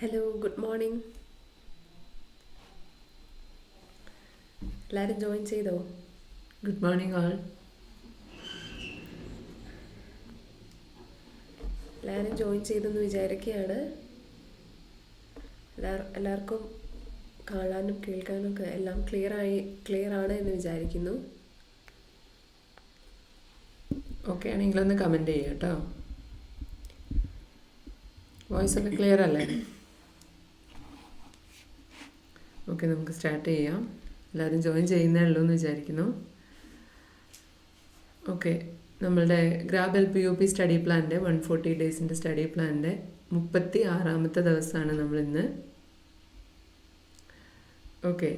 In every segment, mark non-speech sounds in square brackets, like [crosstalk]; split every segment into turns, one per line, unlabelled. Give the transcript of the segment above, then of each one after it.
Hello good morning എല്ലാവരും join ചെയ്തോ?
Good morning all
എല്ലാവരും ജോയിൻ ചെയ്തെന്ന് വിചാരിക്കുകയാണ് എല്ലാവർ എല്ലാവർക്കും കാണാനും കേൾക്കാനും ഒക്കെ എല്ലാം ക്ലിയർ ആയി ക്ലിയർ ആണ് എന്ന് വിചാരിക്കുന്നു.
ഓക്കെ ആണെങ്കിൽ ഒന്ന് കമന്റ് ചെയ്യാം കേട്ടോ. വോയിസ് ഒക്കെ ക്ലിയർ അല്ലേ? ഓക്കെ നമുക്ക് സ്റ്റാർട്ട് ചെയ്യാം. എല്ലാവരും ജോയിൻ ചെയ്യുന്നേ ഉള്ളൂ എന്ന് വിചാരിക്കുന്നു. ഓക്കെ നമ്മളുടെ grab L P U P study പ്ലാന്റെ one forty ഡേയ്സിന്റെ സ്റ്റഡി പ്ലാനിന്റെ മുപ്പത്തി ആറാമത്തെ ദിവസമാണ് നമ്മളിന്ന്. ഓക്കെ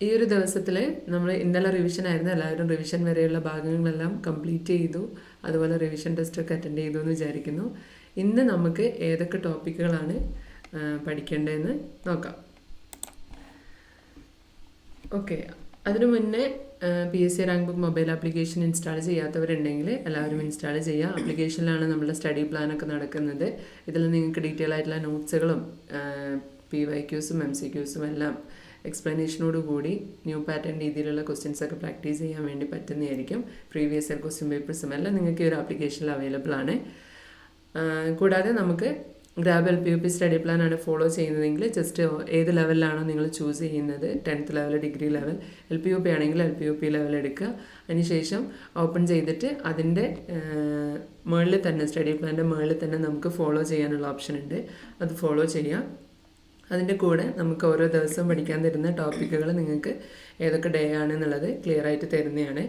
ഈ ഒരു ദിവസത്തിൽ നമ്മൾ ഇന്നലെ റിവിഷൻ ആയിരുന്നു. എല്ലാവരും റിവിഷൻ വരെയുള്ള ഭാഗങ്ങളെല്ലാം കംപ്ലീറ്റ് ചെയ്തു. അതുപോലെ റിവിഷൻ ടെസ്റ്റൊക്കെ അറ്റൻഡ് ചെയ്തു എന്ന് വിചാരിക്കുന്നു. ഇന്ന് നമുക്ക് ഏതൊക്കെ ടോപ്പിക്കുകളാണ് പഠിക്കേണ്ടതെന്ന് നോക്കാം. ഓക്കെ അതിനു മുന്നേ P S C rank book mobile application install ചെയ്യാത്തവരുണ്ടെങ്കിൽ എല്ലാവരും ഇൻസ്റ്റാൾ ചെയ്യുക. ആപ്ലിക്കേഷനിലാണ് നമ്മുടെ സ്റ്റഡി പ്ലാനൊക്കെ നടക്കുന്നത്. ഇതിൽ നിങ്ങൾക്ക് ഡീറ്റെയിൽ ആയിട്ടുള്ള നോട്ട്സുകളും പി വൈ ക്യൂസും എം സി ക്യൂസും എല്ലാം എക്സ്പ്ലനേഷനോട് കൂടി ന്യൂ പാറ്റേൺ രീതിയിലുള്ള ക്വസ്റ്റ്യൻസ് ഒക്കെ പ്രാക്ടീസ് ചെയ്യാൻ വേണ്ടി പറ്റുന്നതായിരിക്കും. പ്രീവിയസ് ഇയർ ക്വസ്റ്റ്യൻ പേപ്പേഴ്സും എല്ലാം നിങ്ങൾക്ക് ഈ ഒരു ആപ്ലിക്കേഷനിൽ അവൈലബിൾ ആണ്. കൂടാതെ നമുക്ക് grab L P U P study plan ആണ് ഫോളോ ചെയ്യുന്നതെങ്കിൽ ജസ്റ്റ് ഏത് ലെവലിലാണോ നിങ്ങൾ ചൂസ് ചെയ്യുന്നത്? Tenth level degree level L P U P ആണെങ്കിൽ L P U P level എടുക്കുക. അതിനുശേഷം ഓപ്പൺ ചെയ്തിട്ട് അതിന്റെ മുകളിൽ തന്നെ സ്റ്റഡി പ്ലാന്റെ മുകളിൽ തന്നെ നമുക്ക് ഫോളോ ചെയ്യാനുള്ള ഓപ്ഷൻ ഉണ്ട്. അത് ഫോളോ ചെയ്യാം അതിന്റെ കൂടെ നമുക്ക് ഓരോ ദിവസം പഠിക്കാൻ തരുന്ന ടോപ്പിക്കുകൾ നിങ്ങൾക്ക് ഏതൊക്കെ ഡേ ആണ് എന്നുള്ളത് ക്ലിയർ ആയിട്ട് തരുന്നതാണ്.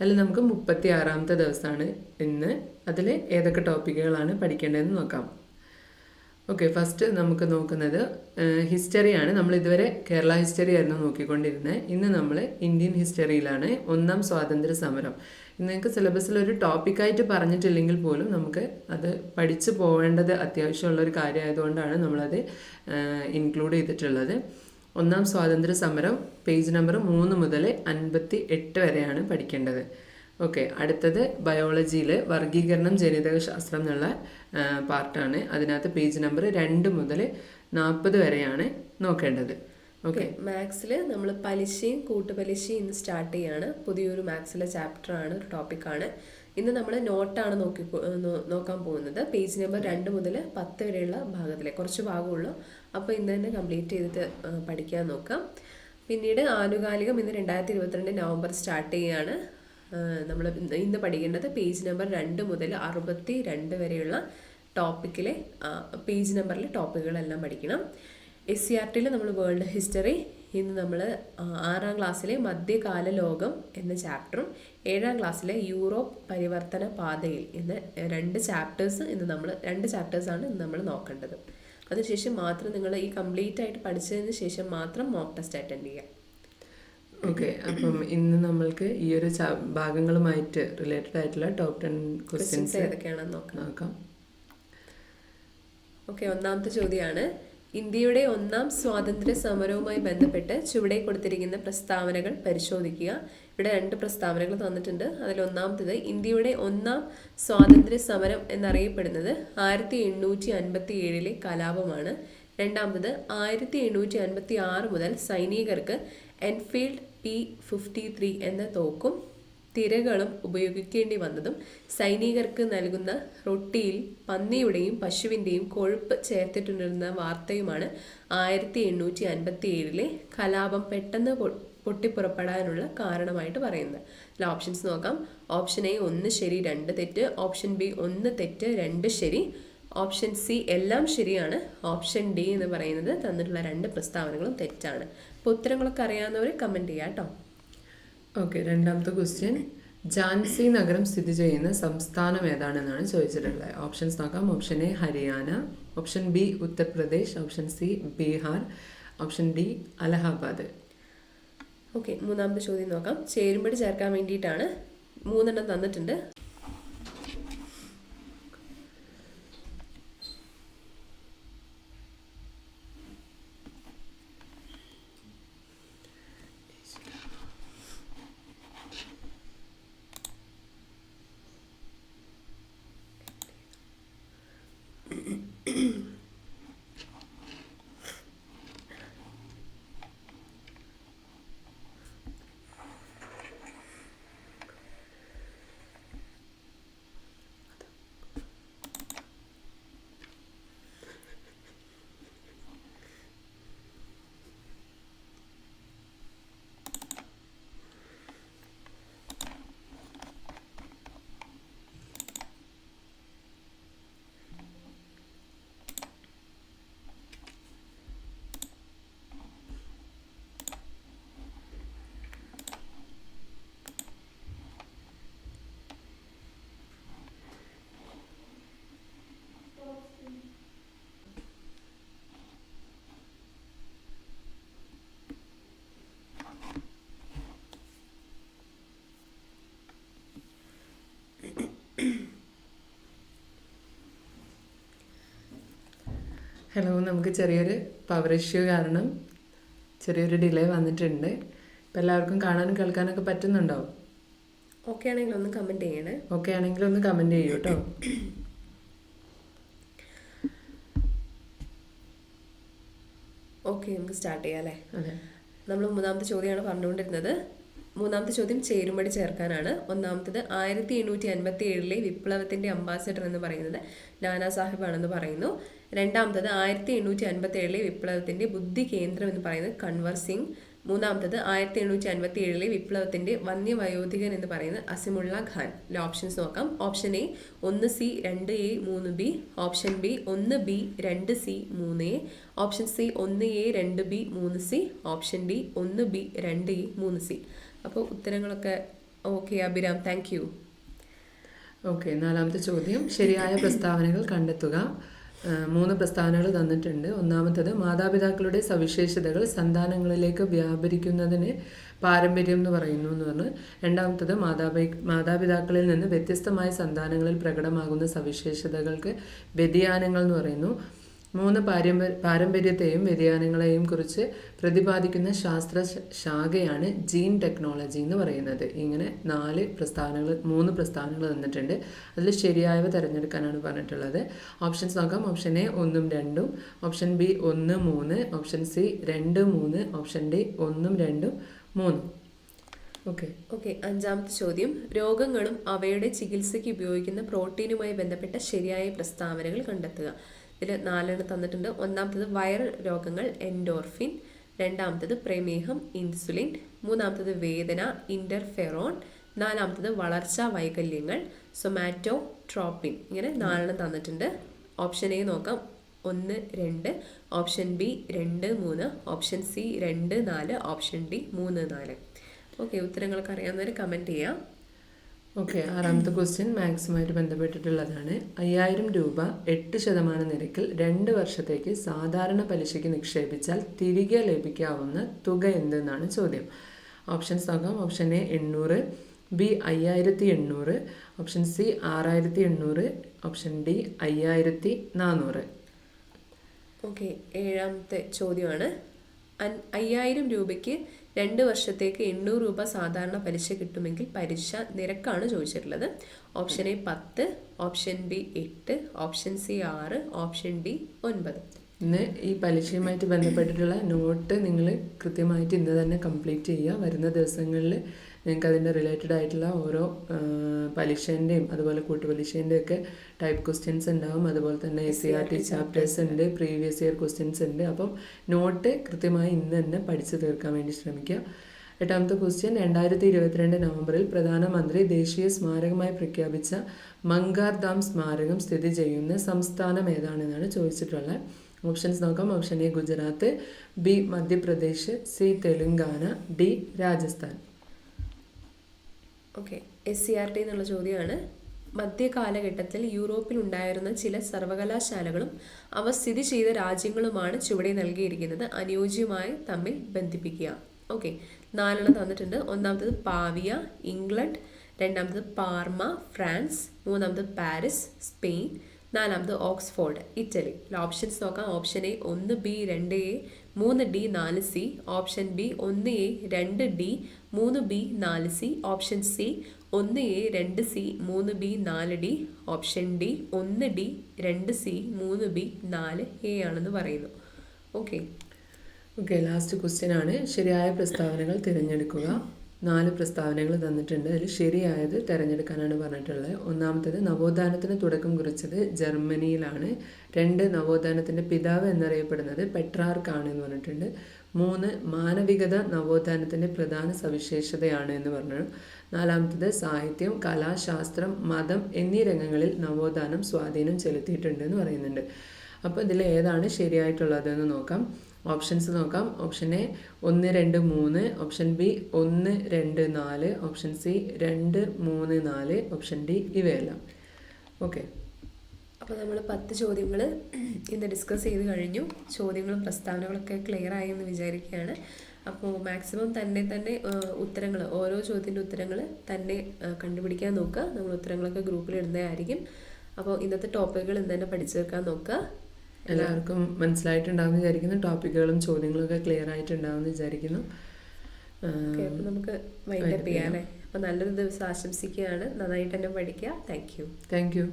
അതിൽ നമുക്ക് മുപ്പത്തി ആറാമത്തെ ദിവസമാണ് ഇന്ന്. അതിൽ ഏതൊക്കെ ടോപ്പിക്കുകളാണ് പഠിക്കേണ്ടതെന്ന് നോക്കാം. ഓക്കെ ഫസ്റ്റ് നമുക്ക് നോക്കുന്നത് ഹിസ്റ്ററിയാണ് നമ്മൾ ഇതുവരെ കേരള ഹിസ്റ്ററി ആയിരുന്നു നോക്കിക്കൊണ്ടിരുന്നത്. ഇന്ന് നമ്മൾ ഇന്ത്യൻ ഹിസ്റ്ററിയിലാണ് ഒന്നാം സ്വാതന്ത്ര്യ സമരം. നിങ്ങൾക്ക് സിലബസിൽ ഒരു ടോപ്പിക്കായിട്ട് പറഞ്ഞിട്ടില്ലെങ്കിൽ പോലും നമുക്ക് അത് പഠിച്ചു പോവേണ്ടത് അത്യാവശ്യമുള്ള ഒരു കാര്യമായതുകൊണ്ടാണ് നമ്മളത് ഇൻക്ലൂഡ് ചെയ്തിട്ടുള്ളത്. ഒന്നാം സ്വാതന്ത്ര്യ സമരം പേജ് നമ്പർ മൂന്ന് മുതൽ അൻപത്തി എട്ട് വരെയാണ് പഠിക്കേണ്ടത്. ഓക്കെ അടുത്തത് ബയോളജിയിൽ വർഗീകരണം ജനിതക ശാസ്ത്രം എന്നുള്ള പാർട്ടാണ് അതിനകത്ത് പേജ് നമ്പർ രണ്ട് മുതൽ നാൽപ്പത് വരെയാണ് നോക്കേണ്ടത്. ഓക്കെ
മാത്സിൽ നമ്മൾ പലിശയും കൂട്ടുപലിശയും ഇന്ന് സ്റ്റാർട്ട് ചെയ്യാണ്. പുതിയൊരു മാത്സിലെ ചാപ്റ്ററാണ് ഒരു ടോപ്പിക്കാണ് ഇന്ന് നമ്മൾ നോട്ടാണ് നോക്കി നോക്കാൻ പോകുന്നത്. പേജ് നമ്പർ രണ്ട് മുതൽ പത്ത് വരെയുള്ള ഭാഗത്തിലെ കുറച്ച് ഭാഗമുള്ളൂ അപ്പോൾ ഇന്ന് തന്നെ കംപ്ലീറ്റ് ചെയ്തിട്ട് പഠിക്കാൻ നോക്കാം. പിന്നീട് ആനുകാലികം ഇന്ന് രണ്ടായിരത്തി ഇരുപത്തിരണ്ട് നവംബർ സ്റ്റാർട്ട് ചെയ്യുകയാണ് നമ്മൾ ഇന്ന് പഠിക്കേണ്ടത് പേജ് നമ്പർ രണ്ട് മുതൽ അറുപത്തി രണ്ട് വരെയുള്ള ടോപ്പിക്കിലെ പേജ് നമ്പറിലെ ടോപ്പിക്കുകളെല്ലാം പഠിക്കണം. എസ് സി ആർ ടിയിൽ നമ്മൾ വേൾഡ് ഹിസ്റ്ററി ഇന്ന് നമ്മൾ ആറാം ക്ലാസ്സിലെ മധ്യകാല ലോകം എന്ന ചാപ്റ്ററും ഏഴാം ക്ലാസ്സിലെ യൂറോപ്പ് പരിവർത്തന പാതയിൽ എന്ന രണ്ട് ചാപ്റ്റേഴ്സ് ഇന്ന് നമ്മൾ രണ്ട് ചാപ്റ്റേഴ്സാണ് ഇന്ന് നമ്മൾ നോക്കേണ്ടത്. അതിനുശേഷം മാത്രം നിങ്ങൾ ഈ കംപ്ലീറ്റ് ആയിട്ട് പഠിച്ചതിന് ശേഷം മാത്രം മോക്ക് ടെസ്റ്റ് അറ്റൻഡ് ചെയ്യുക.
ഓക്കെ അപ്പം [clears throat] ഇന്ന് നമ്മൾക്ക് ഈ ഒരു ഭാഗങ്ങളുമായിട്ട് റിലേറ്റഡ് ആയിട്ടുള്ള ടോപ്പ് ടെൻ
ക്വസ്റ്റ്യൻസ് ഏതൊക്കെയാണെന്ന് നോക്കാം.
നോക്കാം.
ഓക്കെ ഒന്നാമത്തെ ചോദ്യമാണ് ഇന്ത്യയുടെ ഒന്നാം സ്വാതന്ത്ര്യ സമരവുമായി ബന്ധപ്പെട്ട് ചുവടെ കൊടുത്തിരിക്കുന്ന പ്രസ്താവനകൾ പരിശോധിക്കുക. ഇവിടെ രണ്ട് പ്രസ്താവനകൾ തന്നിട്ടുണ്ട്. അതിൽ ഒന്നാമത്തേത് ഇന്ത്യയുടെ ഒന്നാം സ്വാതന്ത്ര്യ സമരം എന്നറിയപ്പെടുന്നത് ആയിരത്തി എണ്ണൂറ്റി അൻപത്തി ഏഴിലെ കലാപമാണ്. രണ്ടാമത് ആയിരത്തി എണ്ണൂറ്റി അൻപത്തി ആറ് മുതൽ സൈനികർക്ക് എൻഫീൽഡ് പി ഫിഫ്റ്റി ത്രീ എന്ന തോക്കും തിരകളും ഉപയോഗിക്കേണ്ടി വന്നതും സൈനികർക്ക് നൽകുന്ന റൊട്ടിയിൽ പന്നിയുടെയും പശുവിന്റെയും കൊഴുപ്പ് ചേർത്തിട്ടുണ്ടെന്ന വാർത്തയുമാണ് ആയിരത്തി എണ്ണൂറ്റി അൻപത്തി ഏഴിലെ കലാപം പെട്ടെന്ന് പൊട്ടിപ്പുറപ്പെടാനുള്ള കാരണമായിട്ട് പറയുന്നത്. അല്ല ഓപ്ഷൻസ് നോക്കാം. ഓപ്ഷൻ എ ഒന്ന് ശരി രണ്ട് തെറ്റ്. ഓപ്ഷൻ ബി ഒന്ന് തെറ്റ് രണ്ട് ശരി. ഓപ്ഷൻ സി എല്ലാം ശരിയാണ്. ഓപ്ഷൻ ഡി എന്ന് പറയുന്നത് തന്നിട്ടുള്ള രണ്ട് പ്രസ്താവനകളും തെറ്റാണ്. അപ്പോൾ ഉത്തരങ്ങളൊക്കെ അറിയാവുന്നവർ കമന്റ് ചെയ്യാം കേട്ടോ
ഓക്കെ രണ്ടാമത്തെ ക്വസ്റ്റ്യൻ ജാൻസി നഗരം സ്ഥിതി ചെയ്യുന്ന സംസ്ഥാനം ഏതാണെന്നാണ് ചോദിച്ചിട്ടുള്ളത്. ഓപ്ഷൻസ് നോക്കാം. Option A Haryana. Option B Uttar Pradesh. Option C Bihar. Option D Allahabad.
Okay മൂന്നാമത്തെ ചോദ്യം നോക്കാം. ചേരുമ്പടി ചേർക്കാൻ വേണ്ടിയിട്ടാണ് മൂന്നെണ്ണം തന്നിട്ടുണ്ട്.
ഹലോ നമുക്ക് ചെറിയൊരു പവർ ഇഷ്യൂ കാരണം ചെറിയൊരു ഡിലേ വന്നിട്ടുണ്ട്. ഇപ്പം എല്ലാവർക്കും കാണാനും കേൾക്കാനൊക്കെ പറ്റുന്നുണ്ടോ?
ഓക്കെ ആണെങ്കിൽ ഒന്ന് കമന്റ് ചെയ്യണേ.
ഓക്കെ ആണെങ്കിൽ ഒന്ന് കമന്റ് ചെയ്യൂ കേട്ടോ
ഓക്കെ നമുക്ക് സ്റ്റാർട്ട് ചെയ്യാം അല്ലേ?
അതെ.
നമ്മൾ മൂന്നാമത്തെ ചോദ്യമാണ് പറഞ്ഞുകൊണ്ടിരുന്നത്. മൂന്നാമത്തെ ചോദ്യം ചേരുമടി ചേർക്കാനാണ്. ഒന്നാമത്തത് ആയിരത്തി എണ്ണൂറ്റി അൻപത്തി ഏഴിലെ വിപ്ലവത്തിന്റെ അംബാസിഡർ എന്ന് പറയുന്നത് നാനാ സാഹിബ് ആണെന്ന് പറയുന്നു. രണ്ടാമത്തത് ആയിരത്തി എണ്ണൂറ്റി അൻപത്തി ഏഴിലെ വിപ്ലവത്തിന്റെ ബുദ്ധി കേന്ദ്രം എന്ന് പറയുന്നത് കൺവർ സിംഗ്. മൂന്നാമത്തത് ആയിരത്തി എണ്ണൂറ്റി അൻപത്തി ഏഴിലെ വിപ്ലവത്തിന്റെ വന്യവയോധികൻ എന്ന് പറയുന്നത് അസിമുള്ള ഖാൻ. അല്ല ഓപ്ഷൻസ് നോക്കാം. ഓപ്ഷൻ എ ഒന്ന് സി രണ്ട് എ മൂന്ന് ബി. ഓപ്ഷൻ ബി ഒന്ന് ബി രണ്ട് സി മൂന്ന് എ. ഓപ്ഷൻ സി ഒന്ന് എ രണ്ട് ബി മൂന്ന് സി. ഓപ്ഷൻ ഡി ഒന്ന് ബി രണ്ട് എ മൂന്ന് സി. അപ്പോൾ ഉത്തരങ്ങളൊക്കെ okay Abhiram. Thank you.
Okay നാലാമത്തെ ചോദ്യം. ശരിയായ പ്രസ്താവനകൾ കണ്ടെത്തുക. മൂന്ന് പ്രസ്താവനകൾ തന്നിട്ടുണ്ട്. ഒന്നാമത്തത് മാതാപിതാക്കളുടെ സവിശേഷതകൾ സന്താനങ്ങളിലേക്ക് വ്യാപരിക്കുന്നതിന് പാരമ്പര്യം എന്ന് പറയുന്നു എന്ന് പറഞ്ഞ്. രണ്ടാമത്തത് മാതാപി മാതാപിതാക്കളിൽ നിന്ന് വ്യത്യസ്തമായ സന്താനങ്ങളിൽ പ്രകടമാകുന്ന സവിശേഷതകൾക്ക് വ്യതിയാനങ്ങൾ എന്ന് പറയുന്നു. മൂന്ന് പാരമ്പ പാരമ്പര്യത്തെയും വ്യതിയാനങ്ങളെയും കുറിച്ച് പ്രതിപാദിക്കുന്ന ശാസ്ത്ര ശാഖയാണ് ജീൻ ടെക്നോളജി എന്ന് പറയുന്നത്. ഇങ്ങനെ നാല് പ്രസ്താവനകൾ മൂന്ന് പ്രസ്താവനകൾ തന്നിട്ടുണ്ട്. അതിൽ ശരിയായവ തിരഞ്ഞെടുക്കാനാണ് പറഞ്ഞിട്ടുള്ളത്. ഓപ്ഷൻസ് നോക്കാം. ഓപ്ഷൻ എ ഒന്നും രണ്ടും ഓപ്ഷൻ ബി ഒന്ന് മൂന്ന് ഓപ്ഷൻ സി രണ്ട് മൂന്ന് ഓപ്ഷൻ ഡി ഒന്നും രണ്ടും മൂന്നും. ഓക്കെ.
ഓക്കെ അഞ്ചാമത്തെ ചോദ്യം. രോഗങ്ങളും അവയുടെ ചികിത്സയ്ക്ക് ഉപയോഗിക്കുന്ന പ്രോട്ടീനുമായി ബന്ധപ്പെട്ട ശരിയായ പ്രസ്താവനകൾ കണ്ടെത്തുക. ഇതിൽ നാലെണ്ണം തന്നിട്ടുണ്ട്. ഒന്നാമത്തത് വയർ രോഗങ്ങൾ എൻഡോർഫിൻ. രണ്ടാമത്തത് പ്രമേഹം ഇൻസുലിൻ. മൂന്നാമത്തത് വേദന ഇന്റർഫെറോൺ നാലാമത്തത് വളർച്ചാ വൈകല്യങ്ങൾ സൊമാറ്റോ ട്രോപ്പിൻ ഇങ്ങനെ നാലെണ്ണം തന്നിട്ടുണ്ട്. ഓപ്ഷൻ എ നോക്കാം. ഒന്ന് രണ്ട്. ഓപ്ഷൻ ബി രണ്ട് മൂന്ന്. ഓപ്ഷൻ സി രണ്ട് നാല്. ഓപ്ഷൻ ഡി മൂന്ന് നാല്. ഓക്കെ ഉത്തരങ്ങളൊക്കെ അറിയാവുന്നവർ കമന്റ് ചെയ്യാം.
ഓക്കെ ആറാമത്തെ ക്വസ്റ്റ്യൻ മാക്സുമായിട്ട് ബന്ധപ്പെട്ടിട്ടുള്ളതാണ്. അയ്യായിരം രൂപ എട്ട് ശതമാനം നിരക്കിൽ രണ്ട് വർഷത്തേക്ക് സാധാരണ പലിശയ്ക്ക് നിക്ഷേപിച്ചാൽ തിരികെ ലഭിക്കാവുന്ന തുക എന്തെന്നാണ് ചോദ്യം. ഓപ്ഷൻസ് നോക്കാം. ഓപ്ഷൻ എ എണ്ണൂറ് ബി അയ്യായിരത്തി എണ്ണൂറ് ഓപ്ഷൻ സി ആറായിരത്തി എണ്ണൂറ് ഓപ്ഷൻ ഡി അയ്യായിരത്തി നാനൂറ്
ഓക്കെ ഏഴാമത്തെ ചോദ്യമാണ്. അയ്യായിരം രൂപയ്ക്ക് രണ്ട് വർഷത്തേക്ക് എണ്ണൂറ് രൂപ സാധാരണ പലിശ കിട്ടുമെങ്കിൽ പലിശ നിരക്കാണ് ചോദിച്ചിട്ടുള്ളത്. ഓപ്ഷൻ എ പത്ത് ഓപ്ഷൻ ബി എട്ട് ഓപ്ഷൻ സി ആറ് ഓപ്ഷൻ ഡി ഒൻപത്.
ഇന്ന് ഈ പലിശയുമായിട്ട് ബന്ധപ്പെട്ടിട്ടുള്ള നോട്ട് നിങ്ങൾ കൃത്യമായിട്ട് ഇന്ന് തന്നെ കംപ്ലീറ്റ് ചെയ്യുക. വരുന്ന ദിവസങ്ങളിൽ നിങ്ങൾക്ക് അതിന്റെ റിലേറ്റഡ് ആയിട്ടുള്ള ഓരോ പലിശേന്റെയും അതുപോലെ കൂട്ടുപലിശേന്റെയും ഒക്കെ ടൈപ്പ് ക്വസ്റ്റ്യൻസ് ഉണ്ടാവും. അതുപോലെ തന്നെ S C R T chapters ഉണ്ട്. പ്രീവിയസ് ഇയർ ക്വസ്റ്റ്യൻസ് ഉണ്ട്. അപ്പം നോട്ട് കൃത്യമായി ഇന്ന് തന്നെ പഠിച്ചു തീർക്കാൻ വേണ്ടി ശ്രമിക്കുക. എട്ടാമത്തെ ക്വസ്റ്റ്യൻ രണ്ടായിരത്തി ഇരുപത്തിരണ്ട് നവംബറിൽ പ്രധാനമന്ത്രി ദേശീയ സ്മാരകമായി പ്രഖ്യാപിച്ച മങ്കാർ ധാം സ്മാരകം സ്ഥിതി ചെയ്യുന്ന സംസ്ഥാനം ഏതാണെന്നാണ് ചോദിച്ചിട്ടുള്ളത്. ഓപ്ഷൻസ് നോക്കാം. Option A Gujarat B Madhya Pradesh C Telangana D Rajasthan.
Okay. S C R T എന്നുള്ള ചോദ്യമാണ്. മധ്യകാലഘട്ടത്തിൽ യൂറോപ്പിൽ ഉണ്ടായിരുന്ന ചില സർവകലാശാലകളും അവ സ്ഥിതി ചെയ്ത രാജ്യങ്ങളുമാണ് ചുവടെ നൽകിയിരിക്കുന്നത്. അനുയോജ്യമായി തമ്മിൽ ബന്ധിപ്പിക്കുക. ഓക്കെ. നാലെണ്ണം തന്നിട്ടുണ്ട്. ഒന്നാമത്തത് പാവിയ ഇംഗ്ലണ്ട്. രണ്ടാമത്തത് പാർമ ഫ്രാൻസ്. മൂന്നാമത്തത് പാരീസ് സ്പെയിൻ. നാലാമത് ഓക്സ്ഫോർഡ് ഇറ്റലി. ഓപ്ഷൻസ് നോക്കാം. ഓപ്ഷൻ എ ഒന്ന് ബി രണ്ട് എ മൂന്ന് ഡി നാല് സി ഓപ്ഷൻ ബി ഒന്ന് എ രണ്ട് ഡി മൂന്ന് ബി നാല് സി ഓപ്ഷൻ സി ഒന്ന് എ രണ്ട് സി മൂന്ന് ബി നാല് ഡി ഓപ്ഷൻ ഡി ഒന്ന് ഡി രണ്ട് സി മൂന്ന് ബി നാല് എ ആണെന്ന് പറയുന്നു. ഓക്കെ
ഓക്കെ ലാസ്റ്റ് ക്വസ്റ്റ്യൻ ആണ്. ശരിയായ പ്രസ്താവനകൾ തിരഞ്ഞെടുക്കുക. നാല് പ്രസ്താവനകൾ തന്നിട്ടുണ്ട്. അതിൽ ശരിയായത് തിരഞ്ഞെടുക്കാനാണ് പറഞ്ഞിട്ടുള്ളത്. ഒന്നാമത്തേത് നവോത്ഥാനത്തിന് തുടക്കം കുറിച്ചത് ജർമ്മനിയിലാണ്. രണ്ട് നവോത്ഥാനത്തിന്റെ പിതാവ് എന്നറിയപ്പെടുന്നത് പെട്രാർക്കാണ് എന്ന് പറഞ്ഞിട്ടുണ്ട്. മൂന്ന് മാനവികത നവോത്ഥാനത്തിന്റെ പ്രധാന സവിശേഷതയാണ് എന്ന് പറഞ്ഞു. നാലാമത്തത് സാഹിത്യം കലാശാസ്ത്രം മതം എന്നീ രംഗങ്ങളിൽ നവോത്ഥാനം സ്വാധീനം ചെലുത്തിയിട്ടുണ്ട് എന്ന് പറയുന്നുണ്ട്. അപ്പോൾ ഇതിൽ ഏതാണ് ശരിയായിട്ടുള്ളതെന്ന് നോക്കാം. ഓപ്ഷൻസ് നോക്കാം. ഓപ്ഷൻ എ ഒന്ന് രണ്ട് മൂന്ന്. ഓപ്ഷൻ ബി ഒന്ന് രണ്ട് നാല്. ഓപ്ഷൻ സി രണ്ട് മൂന്ന് നാല്. ഓപ്ഷൻ ഡി ഇവയെല്ലാം. ഓക്കെ
അപ്പോൾ നമ്മൾ പത്ത് ചോദ്യങ്ങൾ ഇന്ന് ഡിസ്കസ് ചെയ്ത് കഴിഞ്ഞു. ചോദ്യങ്ങളും പ്രസ്താവനകളൊക്കെ ക്ലിയർ ആയി എന്ന് വിചാരിക്കുകയാണ്. അപ്പോൾ മാക്സിമം തന്നെ തന്നെ ഉത്തരങ്ങൾ ഓരോ ചോദ്യത്തിന്റെ ഉത്തരങ്ങൾ തന്നെ കണ്ടുപിടിക്കാൻ നോക്കുക. നമ്മൾ ഉത്തരങ്ങളൊക്കെ ഗ്രൂപ്പിൽ ഇടുന്നതായിരിക്കും. അപ്പോൾ ഇന്നത്തെ ടോപ്പിക്കുകൾ ഇന്ന് തന്നെ പഠിച്ചു വെക്കാൻ നോക്കുക.
എല്ലാവർക്കും മനസ്സിലായിട്ടുണ്ടാവും വിചാരിക്കുന്നു. ടോപ്പിക്കുകളും ചോദ്യങ്ങളും ഒക്കെ ക്ലിയർ ആയിട്ടുണ്ടാവും
എന്ന് വിചാരിക്കുന്നു. നമുക്ക് വൈൻഡപ്പ് ചെയ്യാനേ അപ്പോൾ നല്ലൊരു ദിവസം ആശംസിക്കുകയാണ്. നന്നായിട്ട് തന്നെ പഠിക്കുക. Thank you
thank you